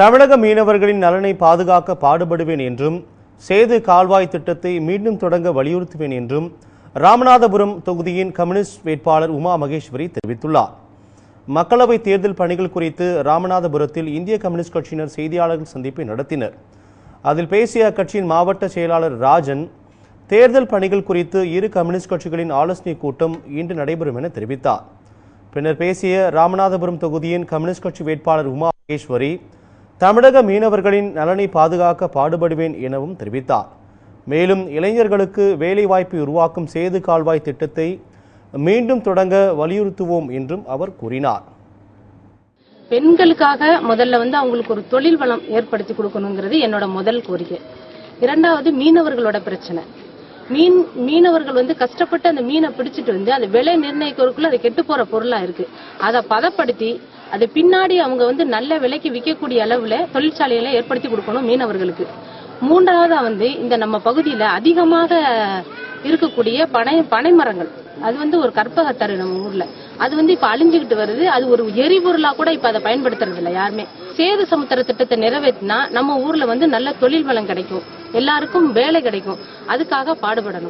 தமிழக மீனவர்களின் நலனை பாதுகாக்க பாடுபடுவேன் என்றும் சேது கால்வாய் திட்டத்தை மீண்டும் தொடங்க வலியுறுத்துவேன் என்றும் ராமநாதபுரம் தொகுதியின் கம்யூனிஸ்ட் வேட்பாளர் உமா மகேஸ்வரி தெரிவித்துள்ளார். மக்களவை தேர்தல் பணிகள் குறித்து ராமநாதபுரத்தில் இந்திய கம்யூனிஸ்ட் கட்சியினர் செய்தியாளர்கள் சந்திப்பை நடத்தினர். அதில் பேசிய அக்கட்சியின் மாவட்ட செயலாளர் ராஜன் தேர்தல் பணிகள் குறித்து இரு கம்யூனிஸ்ட் கட்சிகளின் ஆலோசனைக் கூட்டம் இன்று நடைபெறும் என தெரிவித்தார். பின்னர் பேசிய ராமநாதபுரம் தொகுதியின் கம்யூனிஸ்ட் கட்சி வேட்பாளர் உமா மகேஸ்வரி தமிழக மீனவர்களின் நலனை பாதுகாக்க பாடுபடுவேன் எனவும் தெரிவித்தார். மேலும் இளைஞர்களுக்கு வேலைவாய்ப்பை உருவாக்கும் சேது கால்வாய் திட்டத்தை மீண்டும் தொடங்க வலியுறுத்துவோம் என்றும் அவர் கூறினார். பெண்களுக்காக முதல்ல வந்து அவங்களுக்கு ஒரு தொழில் வளம் ஏற்படுத்தி கொடுக்கணுங்கிறது என்னோட முதல் கோரிக்கை. இரண்டாவது மீனவர்களோட பிரச்சனை. மீன் மீனவர்கள் வந்து கஷ்டப்பட்டு அந்த மீனை பிடிச்சிட்டு வந்து அந்த விலை நிர்ணயிக்கிறதுக்குள்ள அது கெட்டு போற பொருளா இருக்கு. அதை பதப்படுத்தி அது பின்னாடி அவங்க வந்து நல்ல விலைக்கு விற்கக்கூடிய அளவுல தொழிற்சாலைகளை ஏற்படுத்தி கொடுக்கணும் மீனவர்களுக்கு. மூன்றாவதா வந்து இந்த நம்ம பகுதியில அதிகமாக இருக்கக்கூடிய பனை பனை மரங்கள். அது வந்து ஒரு கற்பகத்தரு நம்ம ஊர்ல. அது வந்து இப்ப அழிஞ்சுகிட்டு வருது. அது ஒரு எரிபொருளா கூட இப்ப அதை பயன்படுத்துறது இல்லை யாருமே. சேது சமுத்திர திட்டத்தை நிறைவேற்றினா நம்ம ஊர்ல வந்து நல்ல தொழில் வளம் கிடைக்கும். எல்லாருக்கும் வேலை கிடைக்கும். அதுக்காக பாடுபடணும்.